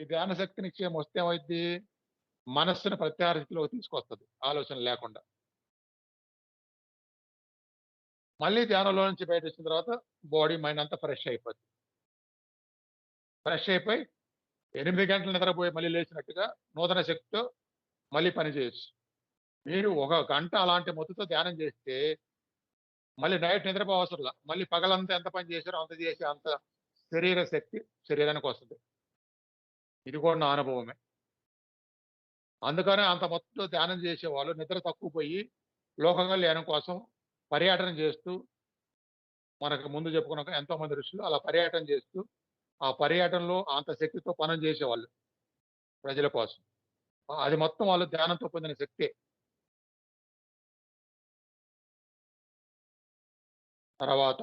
ఈ ధ్యాన శక్తి నిశ్చయం వస్తే ఏమైంది మనస్సును ప్రత్యారస్థితిలోకి తీసుకొస్తుంది ఆలోచన లేకుండా. మళ్ళీ ధ్యానంలో నుంచి బయట వచ్చిన తర్వాత బాడీ మైండ్ అంతా ఫ్రెష్ అయిపోద్ది. ఫ్రెష్ అయిపోయి ఎనిమిది గంటలు నిద్రపోయి మళ్ళీ లేచినట్టుగా నూతన శక్తితో మళ్ళీ పనిచేయచ్చు మీరు ఒక గంట అలాంటి మొత్తుతో ధ్యానం చేస్తే మళ్ళీ నైట్ నిద్రపో అవసరంలా మళ్ళీ పగలంతా ఎంత పని చేశారో అంత చేసి అంత శరీర శక్తి శరీరానికి వస్తుంది. ఇది కూడా నా అనుభవమే. అందుకనే అంత మొత్తం ధ్యానం చేసే వాళ్ళు నిద్ర తక్కువ పోయి లోకంగా లేనం కోసం పర్యటన చేస్తూ మనకు ముందు చెప్పుకున్నాక ఎంతో మంది ఋషులు అలా పర్యటన చేస్తూ ఆ పర్యటనలో అంత శక్తితో పనం చేసేవాళ్ళు ప్రజల కోసం. అది మొత్తం వాళ్ళు ధ్యానంతో పొందిన శక్తే. తర్వాత